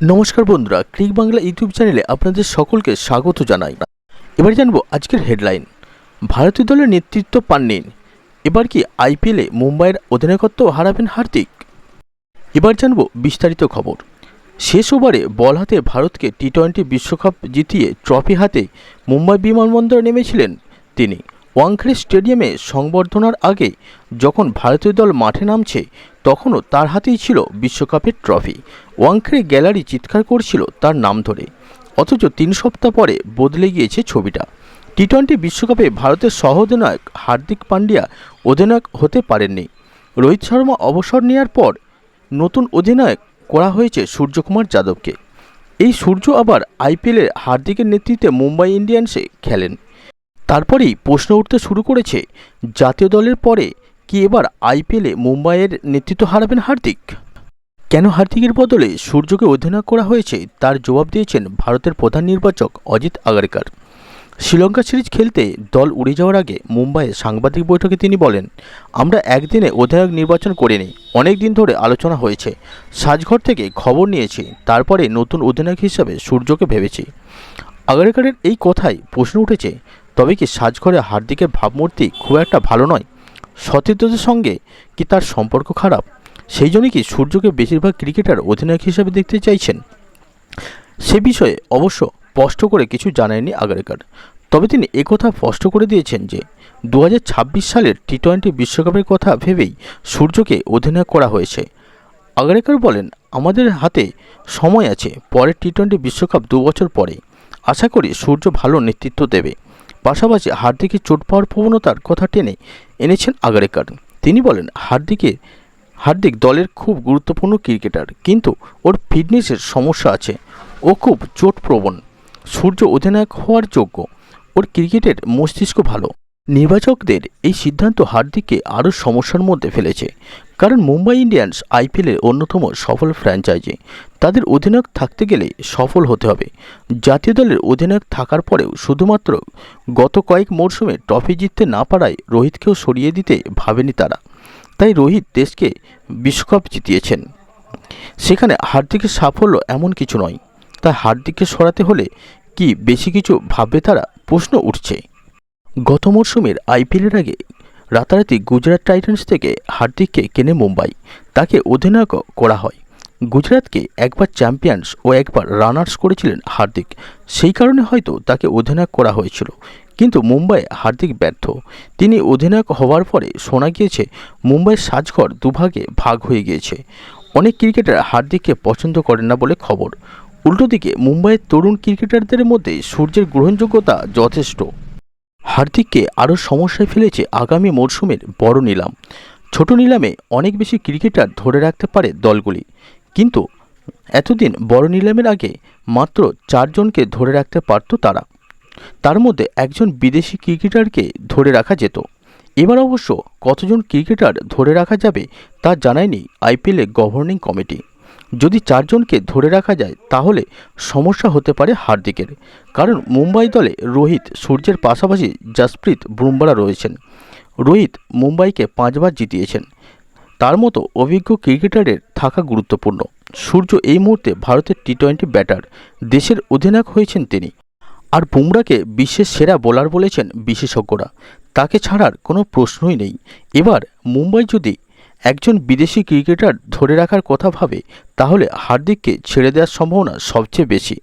নমস্কার বন্ধুরা, ক্রিক বাংলা ইউটিউব চ্যানেলে আপনাদের সকলকে স্বাগত জানাই। এবার জানব আজকের হেডলাইন। ভারতীয় দলের নেতৃত্ব পাননি। এবার কি আইপিএলে মুম্বাইয়ের অধিনায়কত্ব হারাবেন হার্দিক? এবার জানব বিস্তারিত খবর। শেষ ওভারে বল হাতে ভারতকে টি টোয়েন্টি বিশ্বকাপ জিতিয়ে ট্রফি হাতে মুম্বাই বিমানবন্দরে নেমেছিলেন তিনি। ওয়াংখেড়ে স্টেডিয়ামে সংবর্ধনার আগে যখন ভারতীয় দল মাঠে নামছে, তখনও তার হাতেই ছিল বিশ্বকাপের ট্রফি। ওয়াংখেড়ে গ্যালারি চিৎকার করছিল তার নাম ধরে। অথচ তিন সপ্তাহ পরে বদলে গিয়েছে ছবিটা। টি টোয়েন্টি বিশ্বকাপে ভারতের সহ অধিনায়ক হার্দিক পান্ডিয়া অধিনায়ক হতে পারেননি। রোহিত শর্মা অবসর নেওয়ার পর নতুন অধিনায়ক করা হয়েছে সূর্যকুমার যাদবকে। এই সূর্য আবার আইপিএলে হার্দিকের নেতৃত্বে মুম্বাই ইন্ডিয়ান্সে খেলেন। তারপরেই প্রশ্ন উঠতে শুরু করেছে, জাতীয় দলের পরে কি এবার আইপিএলে মুম্বাইয়ের নেতৃত্ব হারাবেন হার্দিক? কেন হার্দিকের বদলে সূর্যকে অধিনায়ক করা হয়েছে তার জবাব দিয়েছেন ভারতের প্রধান নির্বাচক অজিত আগারকার। শ্রীলঙ্কা সিরিজ খেলতে দল উড়ে যাওয়ার আগে মুম্বাইয়ে সাংবাদিক বৈঠকে তিনি বলেন, আমরা একদিনে অধিনায়ক নির্বাচন করিনি, অনেক দিন ধরে আলোচনা হয়েছে, সাজঘর থেকে খবর নিয়েছি, তারপরে নতুন অধিনায়ক হিসাবে সূর্যকে ভেবেছি। আগারকারের এই কথায় প্রশ্ন উঠেছে তবে কি সাজঘরে হার্দিকের ভাবমূর্তি খুব একটা ভালো নয়? সতীর্থদের সঙ্গে কি তার সম্পর্ক খারাপ? সেই জন্যই কি সূর্যকে বেশিরভাগ ক্রিকেটার অধিনায়ক হিসাবে দেখতে চাইছেন? সে বিষয়ে অবশ্য স্পষ্ট করে কিছু জানায়নি আগারকার। তবে তিনি একথা স্পষ্ট করে দিয়েছেন যে দু হাজার ছাব্বিশ সালের টি টোয়েন্টি বিশ্বকাপের কথা ভেবেই সূর্যকে অধিনায়ক করা হয়েছে। আগারেকার বলেন, আমাদের হাতে সময় আছে পরের টি টোয়েন্টি বিশ্বকাপ দু বছর পরে। আশা করি সূর্য ভালো নেতৃত্ব দেবে। পাশাপাশি হার্দিকের চোট পাওয়ার প্রবণতার কথা টেনে এনেছেন আগারেকার। তিনি বলেন, হার্দিকে, হার্দিক দলের খুব গুরুত্বপূর্ণ ক্রিকেটার, কিন্তু ওর ফিটনেসের সমস্যা আছে। ও খুব চোটপ্রবণ সূর্য অধিনায়ক হওয়ার যোগ্য। ওর ক্রিকেটের মস্তিষ্ক ভালো। নির্বাচকদের এই সিদ্ধান্ত হার্দিককে আরও সমস্যার মধ্যে ফেলেছে। কারণ মুম্বাই ইন্ডিয়ান্স আইপিএলের অন্যতম সফল ফ্র্যাঞ্চাইজি। তাদের অধিনায়ক থাকতে গেলে সফল হতে হবে। জাতীয় দলের অধিনায়ক থাকার পরেও শুধুমাত্র গত কয়েক মরশুমে ট্রফি জিততে না পারায় রোহিতকেও সরিয়ে দিতে ভাবেনি তারা। তাই রোহিত দেশকে বিশ্বকাপ জিতিয়েছেন। সেখানে হার্দিকের সাফল্য এমন কিছু নয়। তাই হার্দিককে সরাতে হলে কি বেশি কিছু ভাববে তারা? প্রশ্ন উঠছে। গত মরশুমের আইপিএলের আগে রাতারাতি গুজরাট টাইটান্স থেকে হার্দিককে কেনে মুম্বাই। তাকে অধিনায়ক করা হয়। গুজরাটকে একবার চ্যাম্পিয়ন্স ও একবার রানার্স করেছিলেন হার্দিক। সেই কারণে হয়তো তাকে অধিনায়ক করা হয়েছিল। কিন্তু মুম্বাইয়ে হার্দিক ব্যর্থ। তিনি অধিনায়ক হওয়ার পরে শোনা গিয়েছে, মুম্বাইয়ের সাজঘর দুভাগে ভাগ হয়ে গিয়েছে। অনেক ক্রিকেটার হার্দিককে পছন্দ করেন না বলে খবর। উল্টো দিকে মুম্বাইয়ের তরুণ ক্রিকেটারদের মধ্যে সূর্যের গ্রহণযোগ্যতা যথেষ্ট। হার্দিককে আরও সমস্যায় ফেলেছে আগামী মরশুমের বড় নিলাম। ছোট নিলামে অনেক বেশি ক্রিকেটার ধরে রাখতে পারে দলগুলি। কিন্তু এতদিন বড় নিলামের আগে মাত্র চারজনকে ধরে রাখতে পারত তারা। তার মধ্যে একজন বিদেশি ক্রিকেটারকে ধরে রাখা যেত। এবার অবশ্য কতজন ক্রিকেটার ধরে রাখা যাবে তা জানায়নি আইপিএলের গভর্নিং কমিটি। যদি চারজনকে ধরে রাখা যায়, তাহলে সমস্যা হতে পারে হার্দিকের। কারণ মুম্বাই দলে রোহিত, সূর্যের পাশাপাশি জাসপ্রীত বুমরা রয়েছেন। রোহিত মুম্বাইকে পাঁচবার জিতিয়েছেন। তার মতো অভিজ্ঞ ক্রিকেটারের থাকা গুরুত্বপূর্ণ। সূর্য এই মুহূর্তে ভারতের টি টোয়েন্টি ব্যাটার, দেশের অধিনায়ক হয়েছেন তিনি। আর বুমরাকে বিশ্বের সেরা বোলার বলেছেন বিশেষজ্ঞরা। তাকে ছাড়ার কোনো প্রশ্নই নেই। এবার মুম্বাই যদি একজন বিদেশি ক্রিকেটার ধরে রাখার কথা ভাবে তাহলে হার্দিককে ছেড়ে দেওয়ার সম্ভাবনা সবচেয়ে বেশি।